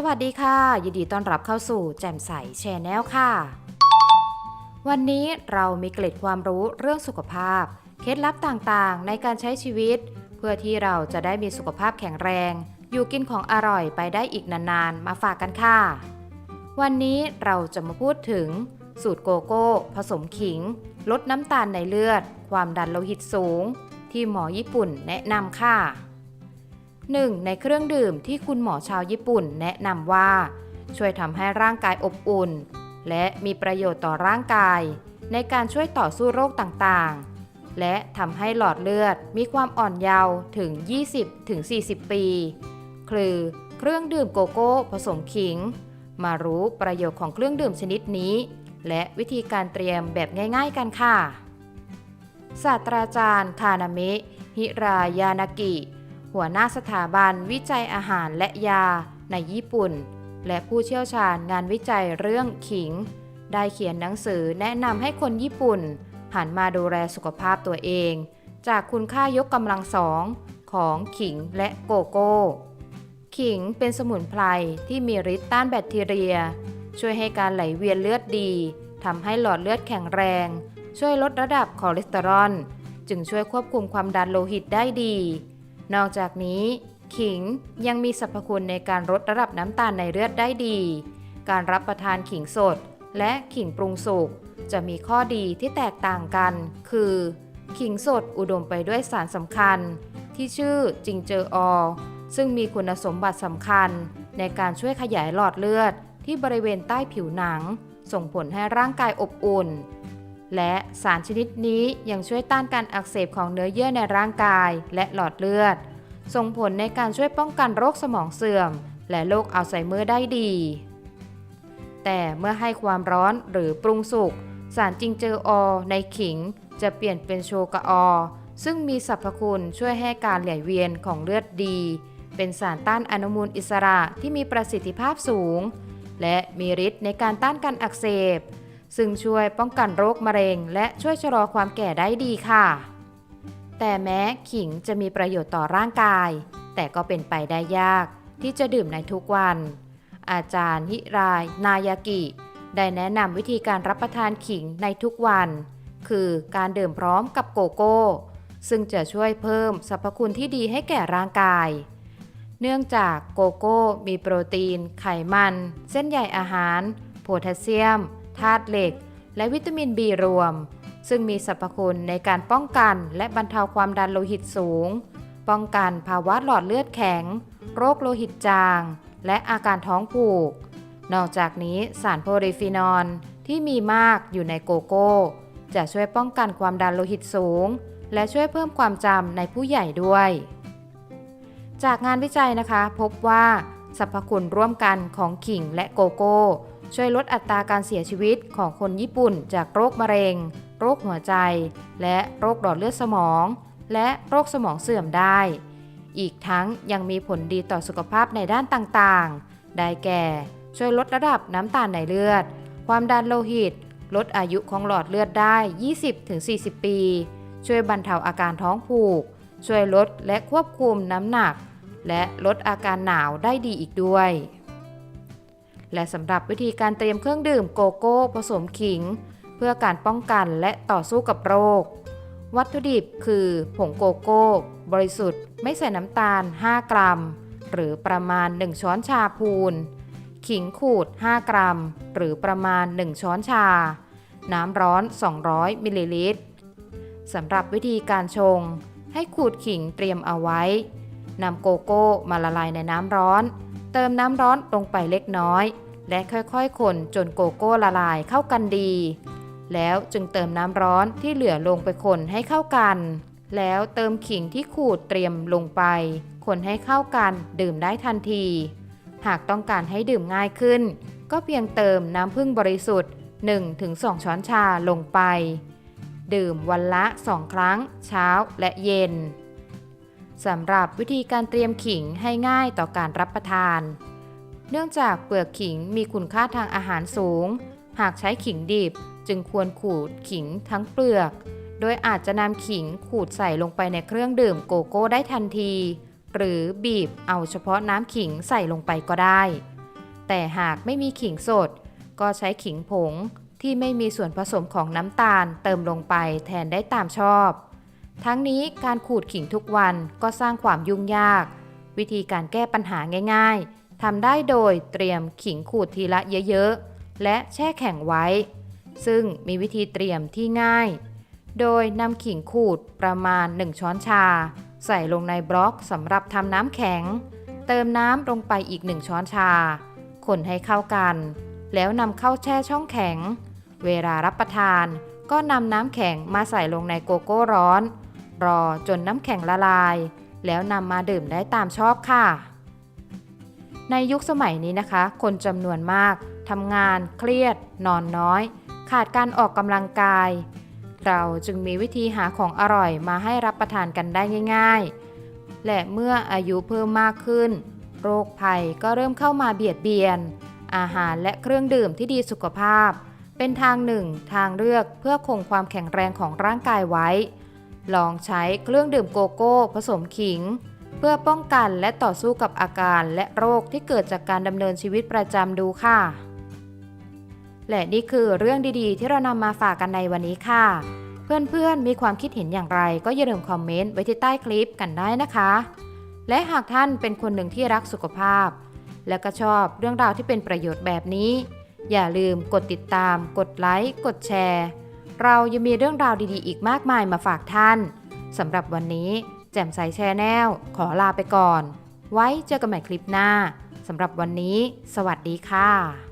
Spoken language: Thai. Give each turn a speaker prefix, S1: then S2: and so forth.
S1: สวัสดีค่ะ ยินดีต้อนรับเข้าสู่แจ่มใสแชนแนลค่ะ วันนี้เรามีเกร็ดความรู้เรื่องสุขภาพ เคล็ดลับต่างๆ ในการใช้ชีวิต เพื่อที่เราจะได้มีสุขภาพแข็งแรง อยู่กินของอร่อยไปได้อีกนานๆ มาฝากกันค่ะ วันนี้เราจะมาพูดถึง สูตรโกโก้ ผสมขิง ลดน้ำตาลในเลือด ความดันโลหิตสูง ที่หมอญี่ปุ่นแนะนำค่ะ หนึ่งในเครื่องดื่มที่คุณหมอชาวญี่ปุ่นแนะนำว่า ช่วยทำให้ร่างกายอบอุ่น และมีประโยชน์ต่อร่างกาย ในการช่วยต่อสู้โรคต่างๆ และทำให้หลอดเลือดมีความอ่อนเยาว์ถึง 20-40 ปี คือเครื่องดื่มโกโก้ผสมขิง มารู้ประโยชน์ของเครื่องดื่มชนิดนี้ และวิธีการเตรียมแบบง่ายๆกันค่ะ ศาสตราจารย์คานาเมะฮิรายานากิ หัวหน้าสถาบันวิจัยอาหารและยาในญี่ปุ่น และผู้เชี่ยวชาญงานวิจัยเรื่องขิง ได้เขียนหนังสือแนะนำให้คนญี่ปุ่น หันมาดูแลสุขภาพตัวเอง จากคุณค่ายกกำลังสองของขิงและโกโก้ ขิงเป็นสมุนไพรที่มีฤทธิ์ต้านแบคทีเรีย ช่วยให้การไหลเวียนเลือดดีทำให้หลอดเลือดแข็งแรง ช่วยลดระดับคอเลสเตอรอล จึงช่วยควบคุมความดันโลหิตได้ดี นอกจากนี้ ขิงยังมีสรรพคุณในการลดระดับน้ำตาลในเลือดได้ดี การรับประทานขิงสด และขิงปรุงสุกจะมีข้อดีที่แตกต่างกัน คือ ขิงสดอุดมไปด้วยสารสำคัญ ที่ชื่อจิงเจอออซึ่งมีคุณสมบัติสำคัญ ในการช่วยขยายหลอดเลือดที่บริเวณใต้ผิวหนัง ส่งผลให้ร่างกายอบอุ่น และสารชนิดนี้ยังช่วยต้านการอักเสบของเนื้อเยื่อในร่างกายและหลอดเลือด ส่งผลในการช่วยป้องกันโรคสมองเสื่อม และโรคอัลไซเมอร์ได้ดี แต่เมื่อให้ความร้อนหรือปรุงสุกสารจิงเจอออในขิง จะเปลี่ยนเป็นโชกาออ ซึ่งมีสรรพคุณช่วยให้การไหลเวียนของเลือดดี เป็นสารต้านอนุมูลอิสระที่มีประสิทธิภาพสูง และมีฤทธิ์ในการต้านการอักเสบ ซึ่งช่วยป้องกันโรคมะเร็ง และช่วยชะลอความแก่ได้ดีค่ะ แต่แม้ขิงจะมีประโยชน์ต่อร่างกาย แต่ก็เป็นไปได้ยากที่จะดื่มในทุกวัน อาจารย์ฮิราย นายากิ ได้แนะนำวิธีการรับประทานขิงในทุกวัน คือการดื่มพร้อมกับโกโก้ ซึ่งจะช่วยเพิ่มสรรพคุณที่ดีให้แก่ร่างกาย เนื่องจากโกโก้มีโปรตีน ไขมัน เส้นใยอาหาร โพแทสเซียม ธาตุเหล็ก และวิตามินบีรวม ซึ่งมีสรรพคุณในการป้องกันและบรรเทาความดันโลหิตสูง ป้องกันภาวะหลอดเลือดแข็ง โรคโลหิตจาง และอาการท้องผูก นอกจากนี้สารโพลีฟีนอลที่มีมากอยู่ในโกโก้ จะช่วยป้องกันความดันโลหิตสูง และช่วยเพิ่มความจำในผู้ใหญ่ด้วย จากงานวิจัยนะคะ พบว่าสรรพคุณร่วมกันของขิงและโกโก้ ช่วยลดอัตราการเสียชีวิตของคนญี่ปุ่น จากโรคมะเร็ง โรคหัวใจ และโรคหลอดเลือดสมอง และโรคสมองเสื่อมได้ อีกทั้งยังมีผลดีต่อสุขภาพในด้านต่างๆ ได้แก่ ช่วยลดระดับน้ำตาลในเลือด ความดันโลหิต ลดอายุของหลอดเลือดได้ 20-40 ปี ช่วยบรรเทาอาการท้องผูก ช่วยลดและควบคุมน้ำหนัก และลดอาการหนาวได้ดีอีกด้วย และสำหรับวิธีการเตรียมเครื่องดื่มโกโก้ผสมขิง เพื่อการป้องกันและต่อสู้กับโรค วัตถุดิบคือผงโกโก้ บริสุทธิ์ ไม่ใส่น้ำตาล 5 กรัม หรือประมาณ 1 ช้อนชาพูน ขิงขูด 5 กรัม หรือประมาณ 1 ช้อนชา น้ำร้อน 200 มิลลิลิตรสำหรับวิธีการชง ให้ขูดขิงเตรียมเอาไว้นำโกโก้มาละลายในน้ำร้อน เติมน้ำร้อนลงไปเล็กน้อย และค่อยๆ คนจนโกโก้ละลายเข้ากันดี แล้วจึงเติมน้ำร้อนที่เหลือลงไปคนให้เข้ากัน แล้วเติมขิงที่ขูดเตรียมลงไป คนให้เข้ากันดื่มได้ทันที หากต้องการให้ดื่มง่ายขึ้น ก็เพียงเติมน้ำผึ้งบริสุทธิ์ 1-2 ช้อนชาลงไป ดื่มวันละ 2 ครั้ง เช้าและเย็น สำหรับวิธีการเตรียมขิงให้ง่ายต่อการรับประทาน เนื่องจากเปลือกขิงมีคุณค่าทางอาหารสูง หากใช้ขิงดิบจึงควรขูดขิงทั้งเปลือก โดยอาจจะนำขิงขูดใส่ลงไปในเครื่องดื่มโกโก้ได้ทันที หรือบีบเอาเฉพาะน้ำขิงใส่ลงไปก็ได้ แต่หากไม่มีขิงสด ก็ใช้ขิงผงที่ไม่มีส่วนผสมของน้ำตาลเติมลงไปแทนได้ตามชอบ ทั้งนี้การขูดขิงทุกวันก็สร้างความยุ่งยาก วิธีการแก้ปัญหาง่าย ๆทำได้โดยเตรียมขิงขูดทีละเยอะๆ และแช่แข็งไว้ ซึ่งมีวิธีเตรียมที่ง่าย โดยนำขิงขูดประมาณ 1 ช้อนชา ใส่ลงในบล็อกสำหรับทำน้ำแข็ง เติมน้ำลงไปอีก 1 ช้อนชา คนให้เข้ากัน แล้วนำเข้าแช่ช่องแข็ง เวลารับประทานก็นำน้ำแข็งมาใส่ลงในโกโก้ร้อน รอจนน้ำแข็งละลาย แล้วนำมาดื่มได้ตามชอบค่ะ ในยุคสมัยนี้นะคะ คนจำนวนมากทำงานเครียด นอนน้อย ขาดการออกกำลังกาย เราจึงมีวิธีหาของอร่อยมาให้รับประทานกันได้ง่าย ๆ และเมื่ออายุเพิ่มมากขึ้น โรคภัยก็เริ่มเข้ามาเบียดเบียน อาหารและเครื่องดื่มที่ดีสุขภาพ เป็นทางหนึ่ง ทางเลือกเพื่อคงความแข็งแรงของร่างกายไว้ ลองใช้เครื่องดื่มโกโก้ ผสมขิง เพื่อป้องกันและต่อสู้กับอาการและโรคที่เกิดจากการดำเนินชีวิตประจำดูค่ะ และนี่คือเรื่องดีๆ ที่เรานำมาฝากกันในวันนี้ค่ะ เพื่อนๆมีความคิดเห็นอย่างไร ก็อย่าลืมคอมเมนต์ไว้ที่ใต้คลิปกันได้นะคะ และหากท่านเป็นคนหนึ่งที่รักสุขภาพ และก็ชอบเรื่องราวที่เป็นประโยชน์แบบนี้ อย่าลืมกดติดตาม กดไลค์กดแชร์ เรายังมีเรื่องราวดีๆ อีกมากมายมาฝากท่านสำหรับวันนี้แจ่มใสแชแนลขอลาไปก่อน ไว้เจอกันใหม่คลิปหน้าสำหรับวันนี้ สวัสดีค่ะ